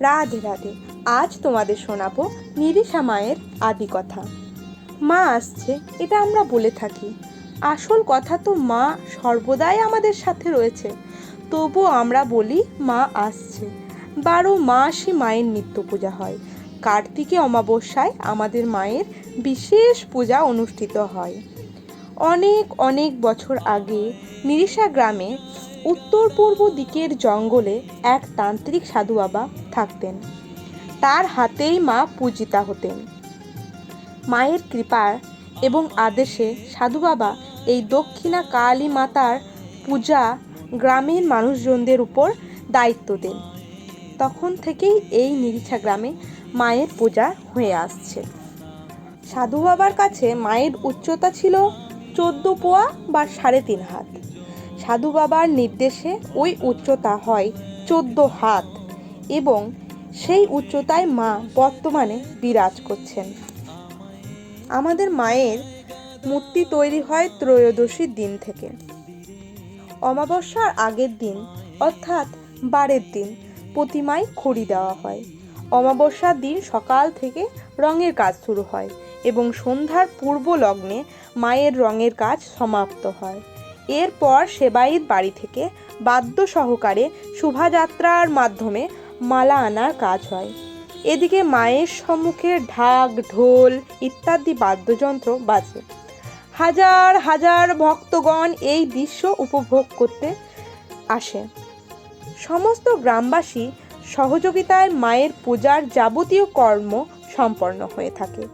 রাধে রাধে, আজ তোমাদের শোনাবো নিরিশা মায়ের আদি কথা। মা আসছে, এটা আমরা বলে থাকি। আসল কথা তো মা সর্বদাই আমাদের সাথে রয়েছে তবু আমরা বলি মা আসছে। বারো মাসই মায়ের নিত্য পূজা হয়। কার্তিকে অমাবস্যায় আমাদের মায়ের বিশেষ পূজা অনুষ্ঠিত হয়। অনেক অনেক বছর আগে নিরিশা গ্রামে উত্তর পূর্ব দিকের জঙ্গলে এক তান্ত্রিক সাধু বাবা থাকতেন। তার হাতেই মা পূজিতা হতেন। মায়ের কৃপা এবং আদেশে সাধু বাবা এই দক্ষিণা কালী মাতার পূজা গ্রামের মানুষজনদের উপর দায়িত্ব দেন। তখন থেকেই এই নিরিছা গ্রামে মায়ের পূজা হয়ে আসছে। সাধু বাবার কাছে মায়ের উচ্চতা ছিল চোদ্দ পোয়া বা সাড়ে তিন হাত। সাধু বাবার নির্দেশে ওই উচ্চতা হয় চোদ্দ হাত। এবং সেই উচ্চতায় মা বর্তমানে বিরাজ করছেন। আমাদের মায়ের মূর্তি তৈরি হয় ত্রয়োদশীর দিন থেকে। অমাবস্যার আগের দিন অর্থাৎ বারের দিন প্রতিমায় খড়ি দেওয়া হয়। অমাবস্যার দিন সকাল থেকে রঙের কাজ শুরু হয় এবং সন্ধ্যার পূর্ব লগ্নে মায়ের রঙের কাজ সমাপ্ত হয়। এরপর সেবাইত বাড়ি থেকে বাদ্য সহকারে শোভাযাত্রার মাধ্যমে মালা আনার কাজ হয়। এদিকে মায়ের সম্মুখে ঢাক, ঢোল ইত্যাদি বাদ্যযন্ত্র বাজে। হাজার হাজার ভক্তগণ এই দৃশ্য উপভোগ করতে আসে। সমস্ত গ্রামবাসী সহযোগিতায় মায়ের পূজার যাবতীয় কর্ম সম্পন্ন হয়ে থাকে।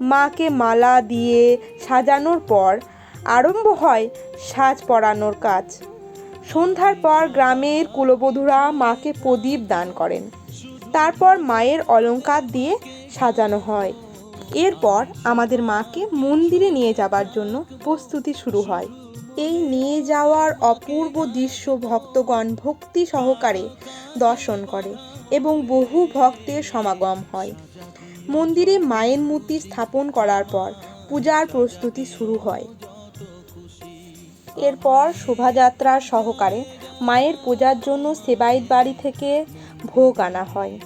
মাকে মালা দিয়ে সাজানোর পর আরম্ভ হয় সাজ পরানোর কাজ। সন্ধ্যার পর গ্রামের কুলবধূরা মাকে প্রদীপ দান করেন। তারপর মায়ের অলংকার দিয়ে সাজানো হয়। এরপর আমাদের মাকে মন্দিরে নিয়ে যাবার জন্য প্রস্তুতি শুরু হয়। এই নিয়ে যাওয়ার অপূর্ব দৃশ্য ভক্তগণ ভক্তি সহকারে দর্শন করে এবং বহু ভক্তের সমাগম হয়। মন্দিরে মায়ের মূর্তি স্থাপন করার পর পূজার প্রস্তুতি শুরু হয়। এরপর শোভাযাত্রা সহকারে মায়ের পূজার জন্য সেবাইত বাড়ি থেকে ভোগ আনা হয়।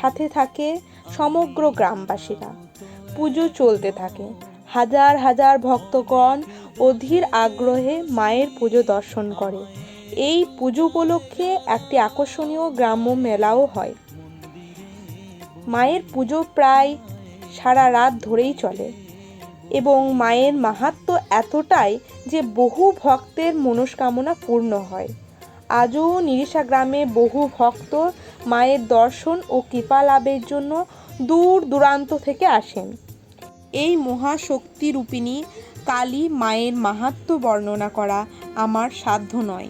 সাথে থাকে সমগ্র গ্রামবাসীরা। পুজো চলতে থাকে। হাজার হাজার ভক্তগণ অধীর আগ্রহে মায়ের পুজো দর্শন করে। এই পুজো উপলক্ষে একটি আকর্ষণীয় গ্রাম্য মেলাও হয়। মায়ের পুজো প্রায় সারা রাত ধরেই চলে। এবং মায়ের মাহাত্ম্য এতটাই যে বহু ভক্তের মনস্কামনা পূর্ণ হয়। আজও নিরিশা গ্রামে বহু ভক্ত মায়ের দর্শন ও কৃপা লাভের জন্য দূর দূরান্ত থেকে আসেন। এই মহাশক্তি রূপিণী কালী মায়ের মাহাত্ম্য বর্ণনা করা আমার সাধ্য নয়।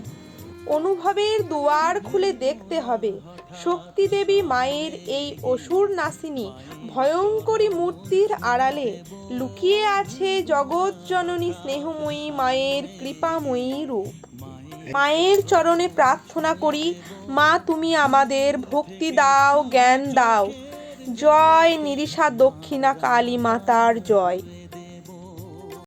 অনুভবের দুয়ার খুলে দেখতে হবে। শক্তি দেবী মায়ের এই অসুর নাসিনী ভয়ঙ্করী মূর্তির আড়ালে লুকিয়ে আছে জগৎ জননী স্নেহময়ী মায়ের কৃপাময়ী রূপ। মায়ের চরণে প্রার্থনা করি, মা তুমি আমাদের ভক্তি দাও, জ্ঞান দাও। জয় নিরিশা দক্ষিণা কালী মাতার জয়।